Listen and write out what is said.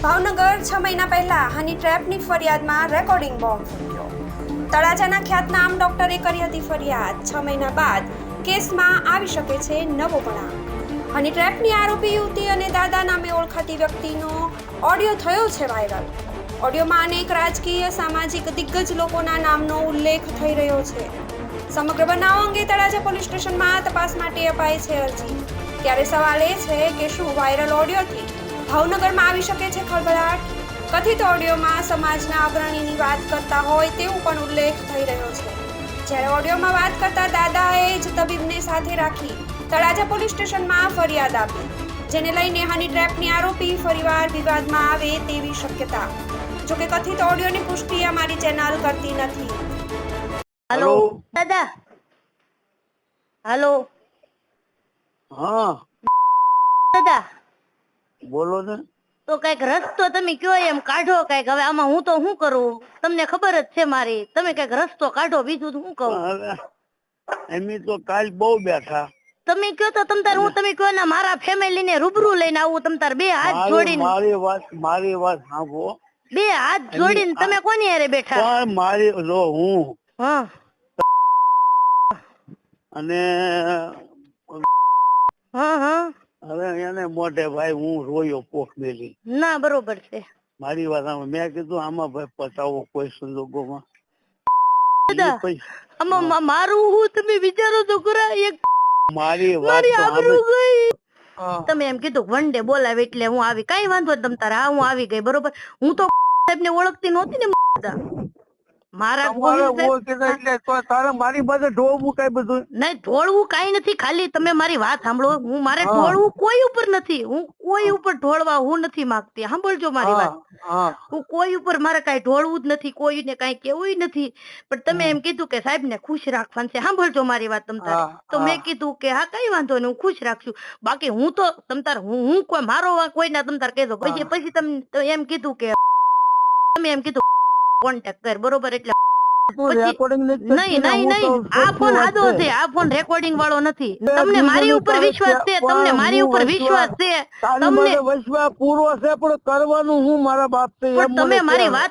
ભાવનગર છ મહિના પહેલા હની ટ્રેપની ફરિયાદમાં રેકોર્ડિંગ બોમ્બ ફૂટ્યો. તળાજાના ખ્યાતનામ ડોક્ટરે કરી હતી ફરિયાદ. છ મહિના બાદ કેસમાં આવી શકે છે નવો પડાવ હની ટ્રેપની આરોપી યુવતી અને દાદા નામે ઓળખાતી વ્યક્તિનો ઓડિયો થયો છે વાયરલ. ઓડિયોમાં અનેક રાજકીય, સામાજિક દિગ્ગજ લોકોના નામનો ઉલ્લેખ થઈ રહ્યો છે. સમગ્ર બનાવ અંગે તળાજા પોલીસ સ્ટેશનમાં તપાસ માટે અપાઈ છે અરજી. ત્યારે સવાલ એ છે કે શું વાયરલ ઓડિયોથી ભાવનગરમાં આવી શકે છે ખળભળાટ? કથિત ઓડિયોમાં સમાજના અગ્રણીની વાત કરતા હોય તેવું પણ ઉલ્લેખ થઈ રહ્યો છે. જ્યારે ઓડિયોમાં વાત કરતા દાદાએ જ તબીબને સાથે રાખી તળાજા પોલીસ સ્ટેશનમાં ફરિયાદ આપી જેને લઈને હની ટ્રેપની આરોપી ફરીવાર વિવાદમાં આવે તેવી શક્યતા. જોકે કથિત ઓડિયોની પુષ્ટિ અમારી ચેનલ કરતી નથી. હાલો? હલો. દાદા. હાલો? હા. દાદા. બોલો ને. તો કંઈક રસ્તો તમે કયો એમ કાઢો કંઈક. હવે આમાં હું તો શું કરું? તમને ખબર જ છે મારી. તમે કંઈક રસ્તો કાઢો બીજું તો શું કહું? હવે તો કાલ બહુ બેઠા. તમે કયો તો તમ તાર હું તમે કયો ને મારા ફેમિલી ને રૂબરૂ લઈને આવું તમ તાર બે હાથ મારી જોડીને. મારી વાત મારી વાત સાંભળો. બે હાથ જોડીને તમે કોની હારે બેઠા? પણ મારી જો હું. હા. અને હા હા. એને મોઢે ભાઈ હું રોયો પોખ મેલી. ના બરોબર છે. મારી વાત મેં કીધું આમાં ભાઈ પતાવો કોઈ સંજોગોમાં. આમાં મારું હું તમે વિચારો તો ખરા એક મારી વાત આબરૂ ગઈ. તમે એમ કીધું વન ડે બોલાવે એટલે હું આવી. કઈ વાંધો તમ તારે હું આવી ગઈ બરોબર. હું તો સાહેબ ને ઓળખતી નહોતી ને. મારા એટલે તારે મારી પાસે ઢોળવું કઈ બધું? નહીં ઢોળવું કઈ નથી ખાલી તમે મારી વાત સાંભળો. હું મારે ઢોળવું કોઈ ઉપર નથી. હું કોઈ ઉપર ઢોળવા હું નથી માંગતી. સાંભળજો મારી વાત. હું. કોઈ ઉપર મારે કઈ ઢોળવું જ નથી કોઈને કઈ કેવું નથી. પણ તમે એમ કીધું કે સાહેબ ને ખુશ રાખવાનું છે. સાંભળજો મારી વાત તમ તારે. તો મેં કીધું કે હા કઈ વાંધો નહીં હું ખુશ રાખશું. બાકી હું તો તમ તાર હું હું કોઈ મારો કોઈ ના તમ તાર કહેતો. પછી પછી તમે એમ કીધું કે તમે એમ કીધું કોન્ટેક્ટ કર બરોબર? એટલે નહીં નહીં નહીં. આ ફોન આદો છે. આ ફોન રેકોર્ડિંગ વાળો નથી. તમને મારી ઉપર વિશ્વાસ છે તમને મારી ઉપર વિશ્વાસ- વિશ્વાસ છે. તમને વસવા પૂરો છે પણ કરવાનું હું મારા બાપ છે તમે મારી વાત